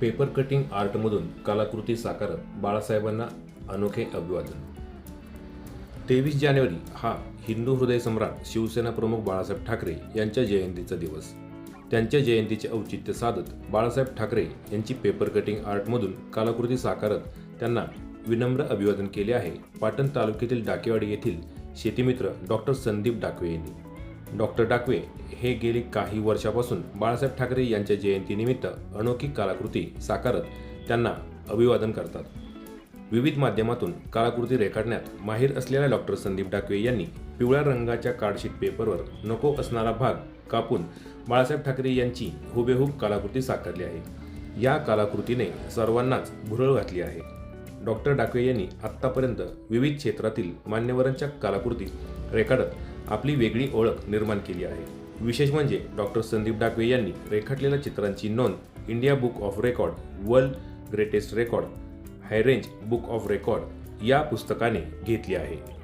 Paper cutting आर्टमधून कलाकृती साकारत बाळासाहेबांना अनोखे अभिवादन. तेवीस जानेवारी हा हिंदू हृदय सम्राट शिवसेना प्रमुख बाळासाहेब ठाकरे यांच्या जयंतीचा दिवस. त्यांच्या जयंतीचे औचित्य साधत बाळासाहेब ठाकरे यांची पेपर कटिंग आर्टमधून कलाकृती साकारत त्यांना विनम्र अभिवादन केले आहे. पाटण तालुक्यातील डाकेवाडी येथील शेतीमित्र डॉक्टर संदीप डाकवे यांनी. डॉक्टर डाकवे हे गेली काही वर्षापासून बाळासाहेब ठाकरे यांच्या जयंतीनिमित्त अनोखी कलाकृती साकारत त्यांना अभिवादन करतात. विविध माध्यमातून कलाकृती रेखाटण्यात माहीर असलेल्या डॉक्टर संदीप डाकवे यांनी पिवळ्या रंगाच्या कार्डशीट पेपरवर नको असणारा भाग कापून बाळासाहेब ठाकरे यांची हुबेहूब कलाकृती साकारली आहे. या कलाकृतीने सर्वांनाच भुरळ घातली आहे. डॉक्टर डाकवे यांनी आत्तापर्यंत विविध क्षेत्रातील मान्यवरांच्या कलाकृती रेखाटत आपली वेगळी ओळख निर्माण केली आहे. विशेष म्हणजे डॉक्टर संदीप डाकवे यांनी रेखाटलेल्या चित्रांची नोंद India book of record world greatest record high range book of record या पुस्तकाने घेतली आहे.